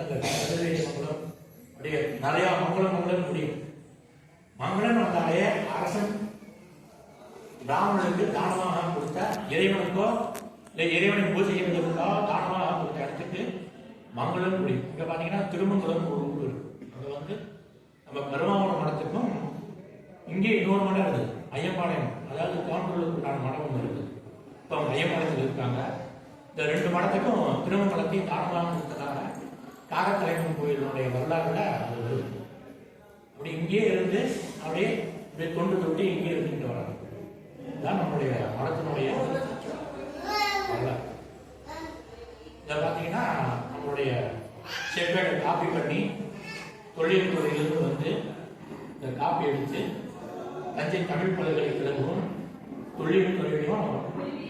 மொத்தங்கள் சதுரவேதி மங்களம் அப்படியே நிறைய மங்களம் மங்களம் முடியும். மங்களம் வந்தாலே அரசன் பிராமணனுக்கு தானமாக கொடுத்த இறைவனுக்கோ இல்லை இறைவனை பூஜை செய்வதற்கோ தானமாக கொடுத்த இடத்துக்கு மங்களம் முடியும். இங்க பாத்தீங்கன்னா திருமங்கலம் ஒரு ஊர் இருக்கு. அங்க வந்து நம்ம பெருமாவன மடத்துக்கும் இங்கே இன்னொரு மடம் இருக்குது ஐயம்பாளையம். அதாவது கோயம்புத்தூருக்கான மடம் ஒன்று இருக்குது. இப்போ அவங்க ஐயம்பாளையத்தில் இருக்காங்க. இந்த ரெண்டு மடத்துக்கும் திருமங்கலத்தையும் தானமாக கொடுத்ததாக காகத்தலைவன் கோயிலுடைய வரலாறுல அது வருது அப்படி இங்கேயே இருந்து அப்படியே இப்படி தொண்டு தொட்டி இங்கே இருந்துட்டு வராங்க. இதுதான் நம்மளுடைய மடத்தினுடைய வரலாறு. இதை பார்த்தீங்கன்னா நம்மளுடைய செப்பேடை காப்பி பண்ணி தொழில்துறையிலிருந்து வந்து இந்த காப்பி எடுத்து தஞ்சை தமிழ் பல்கலைக்கழகமும் தொழில் துறையிலும்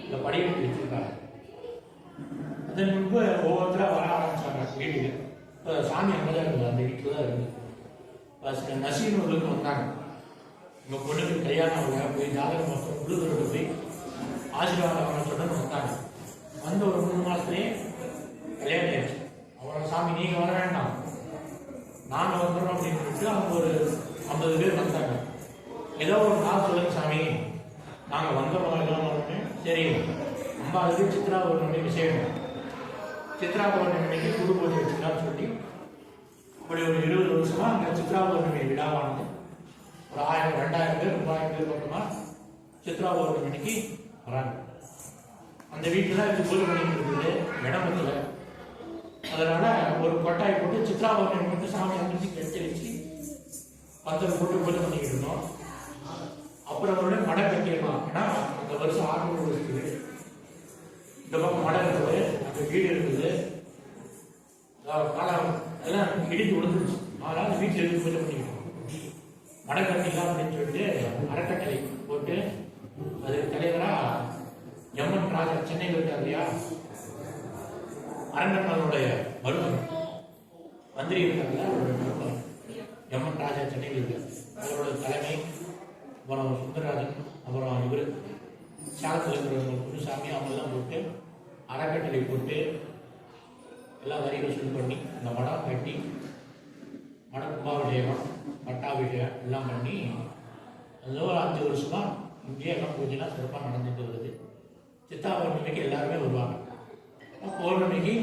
இந்த படிக்கட்டு வச்சிருக்காங்க. அதன் முன்பு ஒவ்வொருத்தராக வர ஆரம்பிச்சாங்க வீட்டுக்கு சாமி அங்கே தான் இருந்தது அந்த வீட்டில் தான் இருந்தது ஃபர்ஸ்ட் நசீனூருக்கு வந்தாங்க. உங்கள் பொண்ணுக்கு கல்யாணம் ஆகல போய் ஜாதகம் மொத்தம் உள்ளூரோட போய் ஆசீர்வாதம் வாங்கணும்னு வந்தாங்க. வந்த ஒரு மூணு மாதத்துலேயே கல்யாணம் ஆயிடுச்சு. அப்புறம் சாமி நீங்கள் வர வேண்டாம். நாங்கள் வந்துடுறோம் அப்படின்னு சொல்லிட்டு அவங்க ஒரு ஐம்பது பேர் வந்தாங்க. ஏதோ ஒரு நாள் சொல்லுங்க சாமி. நாங்கள் வந்துடுறோம் எல்லாம் சரி நம்ம அதுக்கு சித்ரா பௌர்ணமி விஷயம் சித்ரா பௌர்ணமி அன்னைக்கு குரு பூஜை வச்சுக்கலாம்னு சொல்லி அப்படி ஒரு இருபது வருஷமா அந்த சித்ரா பௌர்ணமி விழாவானது. ஒரு ஆயிரம் ரெண்டாயிரம் பேர் மூவாயிரம் பேர் பக்கமா சித்ரா பௌர்ணமிக்கு அன்னைக்கு வராங்க. அந்த வீட்டில் தான் இது பூஜை பண்ணிட்டு இருக்குது இடம் அதனால ஒரு கொட்டாய் போட்டு சித்ரா பௌர்ணமி மட்டும் சாமி அமைச்சு கட்டி வச்சு பந்தல் போட்டு பூஜை பண்ணிக்கிட்டு இருந்தோம். அப்புறம் ஒரு மடை கட்டிடலாம் ஏன்னா அந்த வருஷம் ஆறு இருக்குது. இந்த பக்கம் மடை இருக்குது அந்த வீடு இருக்குது. காலம் அதெல்லாம் இடித்து விழுந்துருச்சு அதனால வீட்டில் இருந்து பூஜை பண்ணிக்கணும். மடை அப்படின்னு சொல்லிட்டு அறக்கட்டளை போட்டு அது தலைவரா எம்என் ராஜா சென்னையில் இருக்கார் இல்லையா? அரங்கண்ணனுடைய மருமகன். மந்திரி இருக்காங்க அவரோட எம்என் ராஜா சென்னையில் இருக்கார். அவரோட தலைமை அப்புறம் சுந்தரராஜன் அப்புறம் இவர். சாலத்தில் இருக்கிறவங்க குருசாமி அவங்கெல்லாம் போட்டு அறக்கட்டளை போட்டு எல்லா வரிகளும் சுடு பண்ணி இந்த மடம் கட்டி மட கும்பாபிஷேகம் பட்டாபிஷேகம் எல்லாம் பண்ணி அது ஒரு அஞ்சு வருஷமாக இங்கேயே பூஜைலாம் சிறப்பாக நடந்துட்டு வருது. சித்தா பௌர்ணமிக்கு எல்லாருமே வருவாங்க. அப்ப பௌர்ணமிக்கு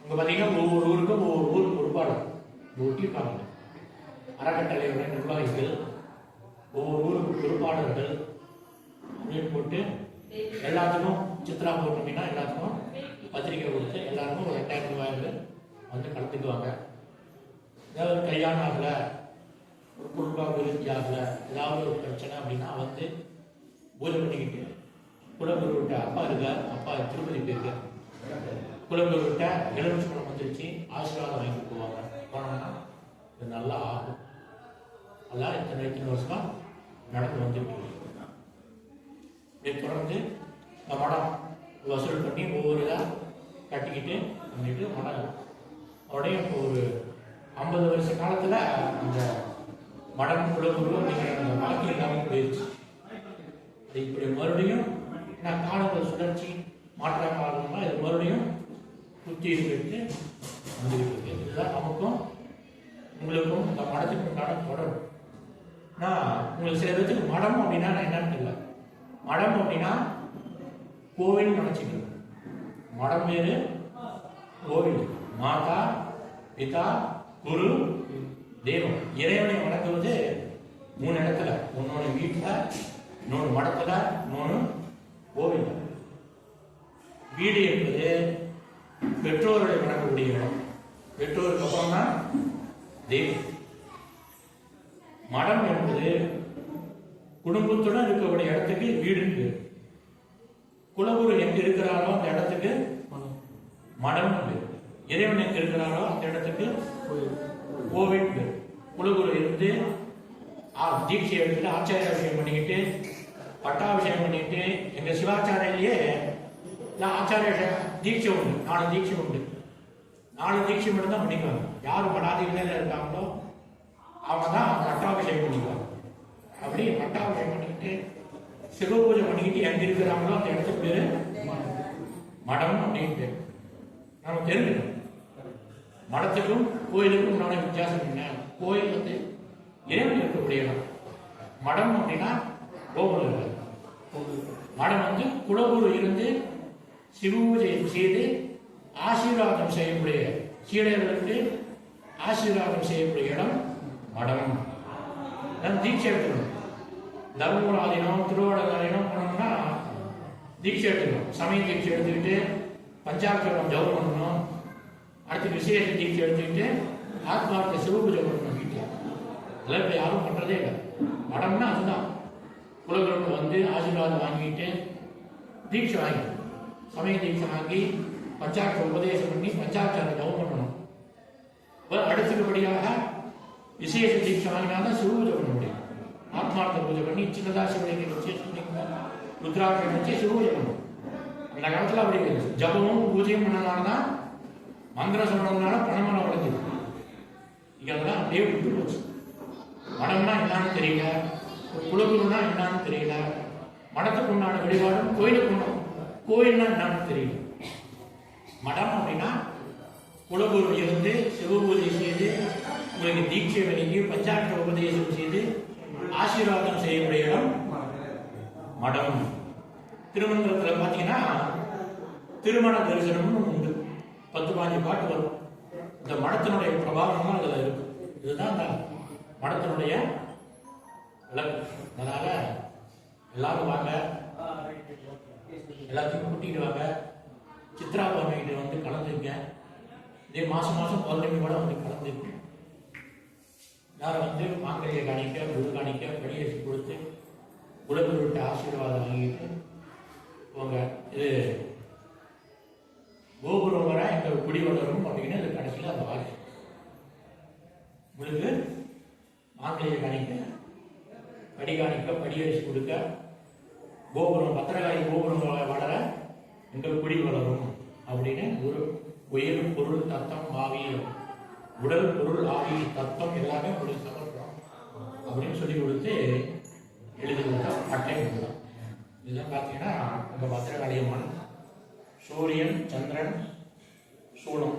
இங்கே பார்த்தீங்கன்னா ஒவ்வொரு ஊருக்கும் ஒவ்வொரு ஊருக்கு பொறுப்பாளர் ஒட்டியிருப்பாங்க அறக்கட்டளையுடைய நிர்வாகிகள் ஒவ்வொரு ஊருக்கு பொறுப்பாளர்கள் அப்படின்னு போட்டு எல்லாத்துக்கும் சித்ரா பௌர்ணமினா எல்லாத்துக்கும் பத்திரிக்கை கொடுத்து எல்லாருக்கும் ஒரு ரெண்டாயிரம் ரூபாய் வந்து கலந்துக்குவாங்க. ஏதாவது ஒரு கல்யாணம் ஆகல ஒரு குடும்ப அபிவிருத்தி ஆகல ஏதாவது ஒரு பிரச்சனை அப்படின்னா வந்து பூஜை பண்ணிக்கிட்டு விட்ட அப்பா இருக்க அப்பா திருப்பதி போயிருக்க விட்ட எலுமிச்சம்பழம் வந்துருச்சு. ஆசீர்வாதம் வாங்கி போவாங்க போனோம்னா இது நல்லா ஆகும். அதெல்லாம் இத்தனை இத்தனை வருஷமா நடந்து வந்து இருக்கு. இதை தொடர்ந்து இந்த மடம் வசூல் பண்ணி ஒவ்வொரு இதாக கட்டிக்கிட்டு பண்ணிட்டு மடம் உடைய இப்போ ஒரு ஐம்பது வருஷ காலத்தில் அந்த மடம் குலகுரு அப்படிங்கிற அந்த வாழ்க்கை இல்லாமல் போயிடுச்சு அது இப்படி மறுபடியும் நான் காலங்கள் சுழற்சி மாற்ற காரணமாக இது மறுபடியும் குத்தி எடுத்து வந்துருக்கு இதுதான் நமக்கும் உங்களுக்கும் இந்த மடத்துக்குண்டான தொடரும். நான் உங்களுக்கு சில பேருக்கு மடம் அப்படின்னா நான் என்னன்னு தெரியல. மடம் அப்படின்னா கோவில் நினைச்சுக்கணும் மடம் பேரு கோவில். மாதா பிதா குரு தெய்வம். இறைவனை வணங்குவது மூணு இடத்துல. ஒன்னொன்று வீட்டில் இன்னொன்று மடத்துல இன்னொன்று கோவில் வீடு என்பது பெற்றோர்களை வணங்கக்கூடிய இடம். பெற்றோருக்கு அப்புறம் தான் தெய்வம். மடம் என்பது குடும்பத்துடன் இருக்கக்கூடிய இடத்துக்கு வீடு இருக்கு. குலகுரு எங்க இருக்கிறாரோ அந்த இடத்துக்கு மடம் பேர் இறைவன் எங்க இருக்கிறாரோ அந்த இடத்துக்கு கோவில் பேர் குலகுரு இருந்து தீட்சை எடுத்துட்டு ஆச்சாரிய அபிஷேகம் பண்ணிக்கிட்டு பட்டாபிஷேகம் பண்ணிக்கிட்டு எங்க சிவாச்சாரியிலேயே நான் ஆச்சாரிய தீட்சை உண்டு. நாலு தீட்சை உண்டு. நாலு தீட்சை மட்டும் தான் பண்ணிக்குவாங்க யார் படாதிகளில் இருக்காங்களோ அவங்க தான் பட்டாபிஷேகம் பண்ணிக்குவாங்க. அப்படி பட்டாபிஷேகம் பண்ணிக்கிட்டு சிவ பூஜை பண்ணிக்கிட்டு எங்க இருக்கிறாங்களோ அந்த இடத்துக்கு பேரு மடம். அப்படின்னு பேர் நம்ம தெரிஞ்சுக்கணும். மடத்துக்கும் கோயிலுக்கும் உண்டான வித்தியாசம் என்ன? கோயில் வந்து இறைவன் இருக்கக்கூடிய இடம். மடம் அப்படின்னா கோபுரம் மடம் வந்து குலகுரு இருந்து சிவபூஜை செய்து ஆசீர்வாதம் செய்யக்கூடிய சீடர்களுக்கு ஆசீர்வாதம் செய்யக்கூடிய இடம் மடம். தீட்சை எடுத்துக்கணும். தர்மபுராதீனம் திருவாடகாதீனம் போனோம்னா தீட்சை எடுத்துக்கணும். சமய தீட்சை எடுத்துக்கிட்டு பஞ்சாட்சரம் ஜபம் பண்ணணும். அடுத்து விசேஷ தீட்சை எடுத்துக்கிட்டு ஆத்மார்த்த சிவபூஜை பண்ணணும் வீட்டில் அதெல்லாம் இப்போ யாரும் பண்ணுறதே இல்லை. மடம்னா அதுதான். குலகுருக்கு வந்து ஆசீர்வாதம் வாங்கிட்டு தீட்சை வாங்கி சமய தீட்சை வாங்கி பஞ்சாட்ச உபதேசம் பண்ணி பஞ்சாட்சர ஜபம் பண்ணணும். அடுத்தபடியாக விசேஷ தீட்சை வாங்கினா தான் சிவபூஜை பண்ண முடியும். ஆத்மார்த்த பூஜை பண்ணி சின்னதா சிவலிங்க விசேஷம் ருத்ராட்சம் வச்சு சிவ பூஜை பண்ணணும் அந்த காலத்தில் அப்படி ஜபமும் பூஜையும் பண்ணனால்தான் மந்திரம் சொல்றதுனால பணமெல்லாம் வளர்ந்தது. இங்க அதெல்லாம் அப்படியே விட்டு போச்சு. மடம்னா என்னன்னு தெரியல. குலகுருனா என்னன்னு தெரியல. மடத்துக்கு உண்டான வழிபாடும் கோயிலுக்கு உண்டான கோயில்னா என்னன்னு தெரியல. மடம் அப்படின்னா குலகுரு இருந்து சிவபூஜை செய்து உங்களுக்கு தீட்சை வழங்கி பஞ்சாட்ச உபதேசம் செய்து ஆசீர்வாதம் செய்யக்கூடிய இடம் மடம். திருமந்திரத்தில் பார்த்தீங்கன்னா திருமண தரிசனம்னு உண்டு. பத்து பாஞ்சு பாட்டு வரும். இந்த மடத்தினுடைய பிரபாவம் அதில் இருக்கு. இதுதான் அந்த மடத்தினுடைய விளக்கு. அதனால எல்லாரும் வாங்க. எல்லாத்தையும் கூட்டிகிட்டு வாங்க. சித்ரா பௌர்ணமிகிட்ட வந்து கலந்துருங்க இதே மாசம் மாசம் பௌர்ணமி கூட வந்து கலந்துருக்கேன் எல்லாரும் வந்து மாங்கல்ய காணிக்க குரு காணிக்க படியேசி கொடுத்து குலகுரு விட்டு ஆசீர்வாதம் வாங்கிட்டு போங்க. இது கோபுரம் வர எங்கள் குடி வளரும் பார்த்தீங்கன்னா இது கடைசியில் அந்த வாக்கு உங்களுக்கு மாங்கல்ய காணிக்க படி காணிக்க படியேசி கொடுக்க கோபுரம் பத்திரகாளி கோபுரம் வளர எங்கள் குடி வளரும் அப்படின்னு ஒரு உயிர் பொருள் தத்தம் ஆவி உடல் பொருள் ஆவி தத்தம் எல்லாமே சொல்லி கொடுத்து எழுதி கொடுத்த பட்டை இதுதான் இதுதான் பார்த்தீங்கன்னா நம்ம பத்திரகாளியம்மன் சூரியன் சந்திரன் சூலம்.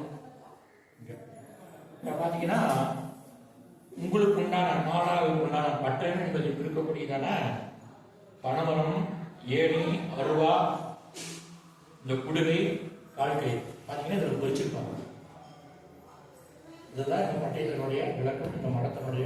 இப்போ பார்த்தீங்கன்னா உங்களுக்கு உண்டான மாணவர்களுக்கு உண்டான பட்டம் என்பது இருக்கக்கூடியதான பணவரம் ஏணி அருவா இந்த குடுவை வாழ்க்கை. பார்த்தீங்கன்னா இதில் குறிச்சிருப்பாங்க இதுதான் இந்த பட்டயத்தினுடைய விளக்கம் இந்த மடத்தினுடைய